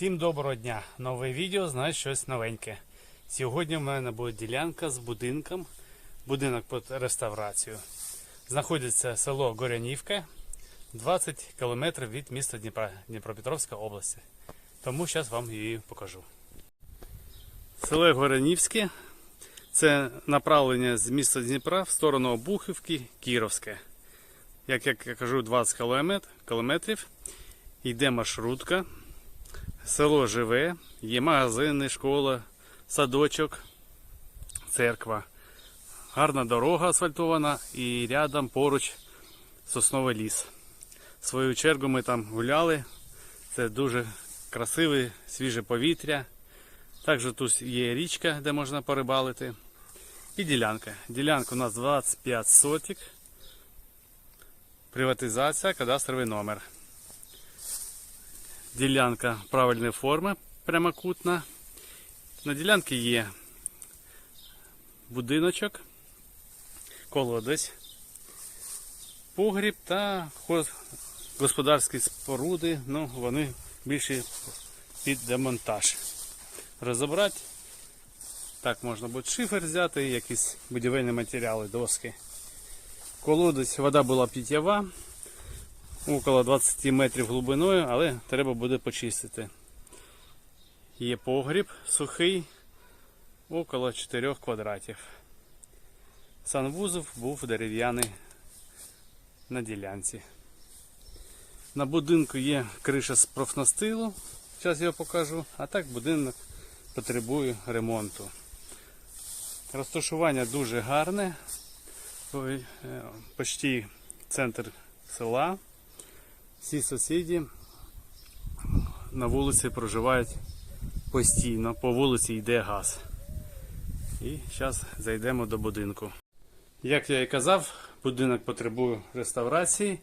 Всім доброго дня! Нове відео, знаєш щось новеньке. Сьогодні в мене буде ділянка з будинком, будинок під реставрацію. Знаходиться село Горянівка, 20 км від міста Дніпра, Дніпропетровська області. Тому зараз вам її покажу. Село Горянівське це направлення з міста Дніпра в сторону Обухівки, Кіровське. Як я кажу, 20 км. Йде маршрутка. Село живе, є магазини, школа, садочок, церква. Гарна дорога асфальтована і рядом поруч сосновий ліс. В свою чергу ми там гуляли. Це дуже красиве, свіже повітря. Також тут є річка, де можна порибалити. І ділянка. Ділянка у нас 25 сотик. Приватизація, кадастровий номер. Ділянка правильної форми, прямокутна. На ділянці є будиночок, колодець, погріб та господарські споруди, ну вони більше під демонтаж. Розібрати. Так можна буде шифер взяти, якісь будівельні матеріали, доски. Колодець, вода була питєва, около 20 метрів глибиною, але треба буде почистити. Є погріб сухий, около 4 квадратів. Санвузов був дерев'яний на ділянці. На будинку є криша з профнастилу, зараз я покажу, а так будинок потребує ремонту. Розташування дуже гарне, е, почти центр села. Всі сусіди на вулиці проживають постійно. По вулиці йде газ. І зараз зайдемо до будинку. Як я і казав, будинок потребує реставрації.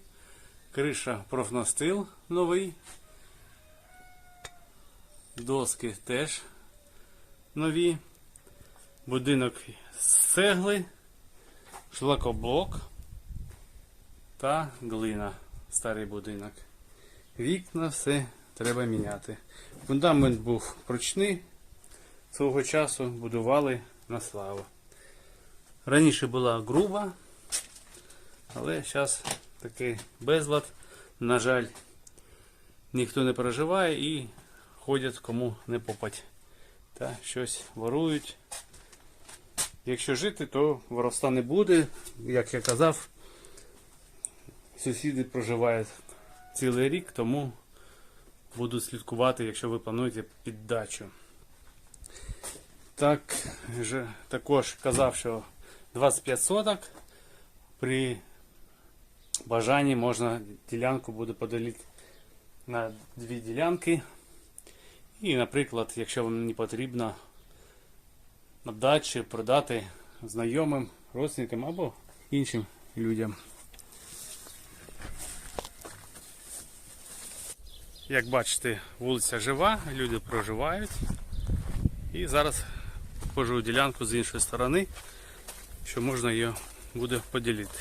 Криша профнастил новий. Доски теж нові. Будинок з цегли, шлакоблок та глина старий будинок. Вікна все треба міняти. Фундамент був прочний, свого часу будували на славу. Раніше була груба, але зараз такий безлад, на жаль, ніхто не проживає і ходять кому не попать. Та щось ворують. Якщо жити, то воровства не буде. Як я казав, сусіди проживають цілий рік, тому буду слідкувати, якщо ви плануєте піддачу. Так, же, також казав, що 25 соток при бажанні можна ділянку буде поділити на дві ділянки. І, наприклад, якщо вам не потрібно надати чи продати знайомим, родственникам або іншим людям. Як бачите, вулиця жива, люди проживають. І зараз покажу ділянку з іншої сторони, що можна її буде поділити.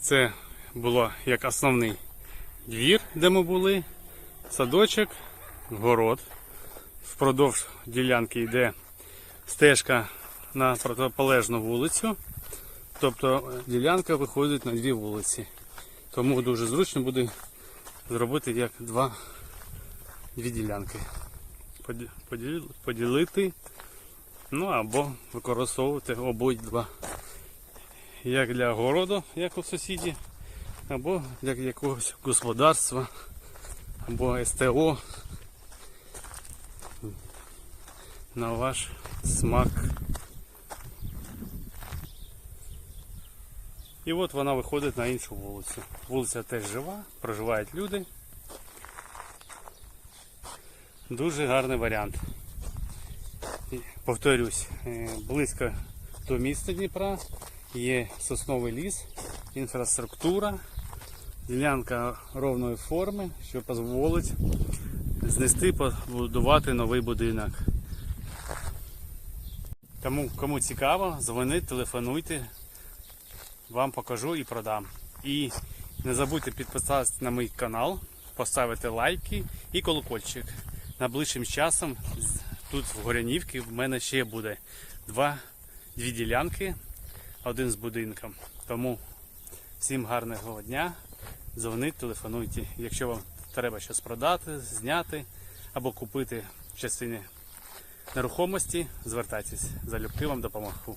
Це було як основний двір, де ми були, садочок, город. Впродовж ділянки йде стежка на протиполежну вулицю. Тобто ділянка виходить на дві вулиці. Тому дуже зручно буде зробити як два, дві ділянки. Поділити, ну або використовувати обидва. Як для городу, як у сусіді, або для якогось господарства, або СТО. На ваш смак. І от вона виходить на іншу вулицю. Вулиця теж жива, проживають люди. Дуже гарний варіант. Повторюсь, е, близько до міста Дніпра є сосновий ліс, інфраструктура, ділянка ровної форми, що дозволить знести, побудувати новий будинок. Тому кому цікаво, дзвоніть, телефонуйте. Вам покажу і продам. І не забудьте підписатися на мій канал, поставити лайки і колокольчик. Найближчим часом тут в Горянівці в мене ще буде два, дві ділянки, один з будинком. Тому всім гарного дня. Дзвоніть, телефонуйте. Якщо вам треба щось продати, зняти або купити в частині нерухомості, звертайтесь. Залюбки вам допомогу.